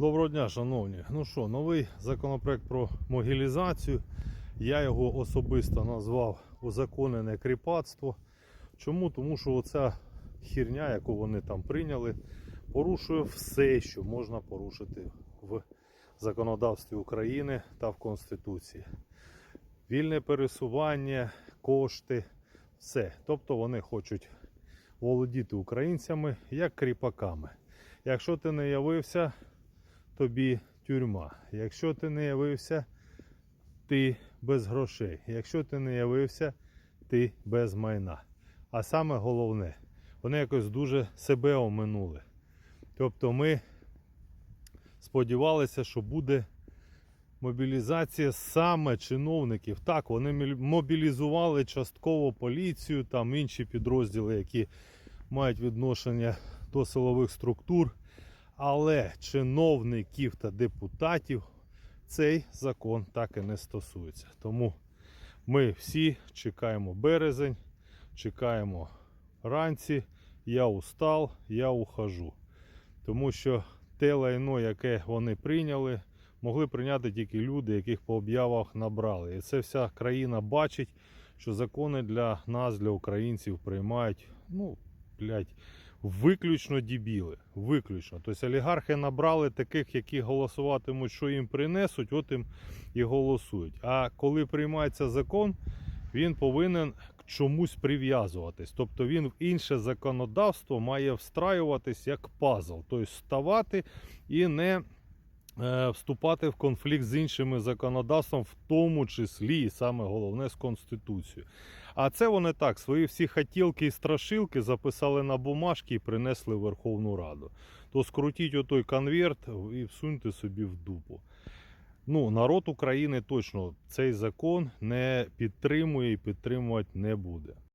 Доброго дня, шановні. Ну що, новий законопроект про могилізацію. Я його особисто назвав узаконене кріпацтво. Чому? Тому що оця хірня, яку вони там прийняли, порушує все, що можна порушити в законодавстві України та в Конституції. Вільне пересування, кошти, все. Тобто вони хочуть володіти українцями як кріпаками. Якщо ти не явився, тобі тюрма. Якщо ти не явився, ти без грошей. Якщо ти не явився, ти без майна. А саме головне, вони якось дуже себе оминули. Тобто ми сподівалися, що буде мобілізація саме чиновників. Так, вони мобілізували частково поліцію, там інші підрозділи, які мають відношення до силових структур. Але чиновників та депутатів цей закон так і не стосується. Тому ми всі чекаємо березень, чекаємо ранці. Я устал, я ухожу. Тому що те лайно, яке вони прийняли, могли прийняти тільки люди, яких по об'явах набрали. І це вся країна бачить, що закони для нас, для українців, приймають, ну, блядь, виключно дібіли. Виключно. Тобто олігархи набрали таких, які голосуватимуть, що їм принесуть, от їм і голосують. А коли приймається закон, він повинен к чомусь прив'язуватись. Тобто він в інше законодавство має встраюватись як пазл, тобто ставати і не е, вступати в конфлікт з іншими законодавством, в тому числі і саме головне з Конституцією. А це вони так, свої всі хотілки і страшилки записали на бумажки і принесли в Верховну Раду. То скрутіть отой конверт і всуньте собі в дупу. Ну, народ України точно цей закон не підтримує і підтримувати не буде.